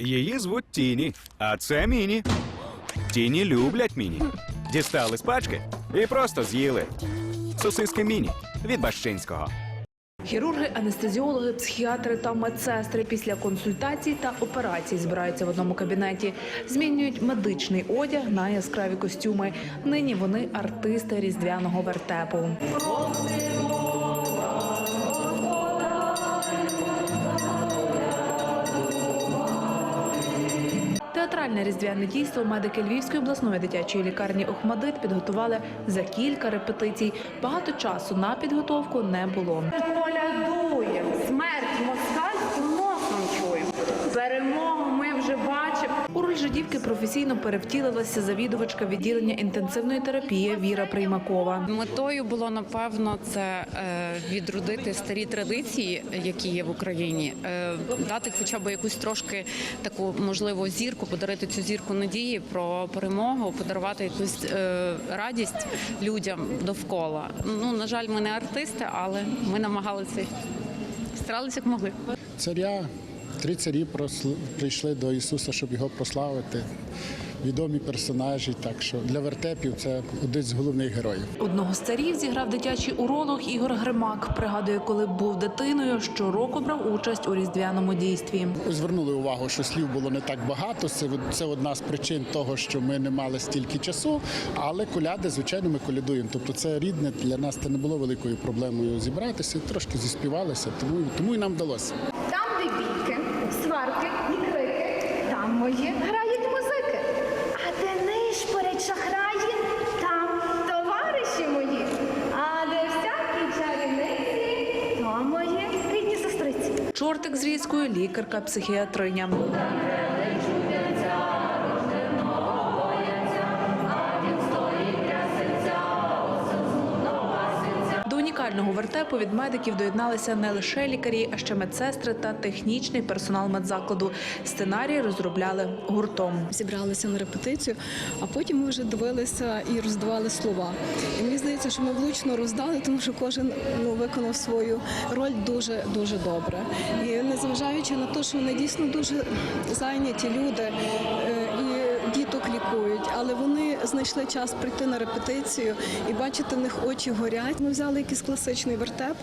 Її звуть Тіні, а це Міні. Тіні люблять Міні. Дістали з пачки і просто з'їли. Сосиски Міні від Бащинського. Хірурги, анестезіологи, психіатри та медсестри після консультацій та операцій збираються в одному кабінеті. Змінюють медичний одяг на яскраві костюми. Нині вони артисти різдвяного вертепу. Театральне різдвяне дійство медики Львівської обласної дитячої лікарні Охмадит підготували за кілька репетицій. Багато часу на підготовку не було. Колядуємо, смерть москальським носом чуємо. Перемогу ми вже бачимо. У роль жидівки професійно перевтілилася завідувачка відділення інтенсивної терапії Віра Приймакова. Метою було напевно це е, відродити старі традиції, які є в Україні, е, дати хоча б якусь трошки таку можливо зірку, подарити цю зірку надії про перемогу, подарувати якусь е, радість людям довкола. Ну на жаль, ми не артисти, але ми намагалися старалися як могли. Царя, три царі просл- прийшли до Ісуса, щоб його прославити. Відомі персонажі, так що для вертепів це один з головних героїв. Одного з царів зіграв дитячий уролог Ігор Гримак. Пригадує, коли був дитиною, щороку брав участь у різдвяному дійстві. Звернули увагу, що слів було не так багато. Це, це одна з причин того, що ми не мали стільки часу. Але коляди, звичайно, ми колядуємо. Тобто це рідне для нас це не було великою проблемою зібратися, трошки заспівалися, тому, тому і нам вдалося. Там, де бійки, сварки і крики, там мої грають музики. А де нишпорять шахраї, там товариші мої. А де всякі чарівниці, то мої рідні сестриці. Чортик з різкою, лікарка, психіатриня. До вертепу від медиків доєдналися не лише лікарі, а ще медсестри та технічний персонал медзакладу. Сценарій розробляли гуртом. зібралися на репетицію, а потім ми вже дивилися і роздавали слова. І мені здається, що ми влучно роздали, тому що кожен ну, виконав свою роль дуже дуже добре. І незважаючи на те, що вони дійсно дуже зайняті люди е, і діток лікують, але вони знайшли час прийти на репетицію і бачити в них очі горять. Ми взяли якийсь класичний вертеп,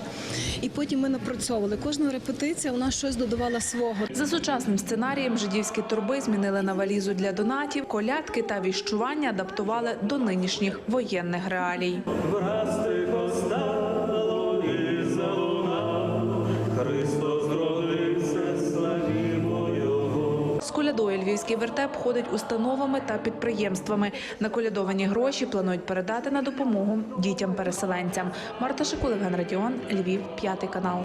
і потім ми напрацьовували. Кожна репетиція у нас щось додавала свого. За сучасним сценарієм жидівські торби змінили на валізу для донатів, колядки та віщування адаптували до нинішніх воєнних реалій. Христос колядою львівський вертеп ходить установами та підприємствами. Наколядовані гроші планують передати на допомогу дітям-переселенцям. Марта Шикулевген Радіон, Львів, п'ятий канал.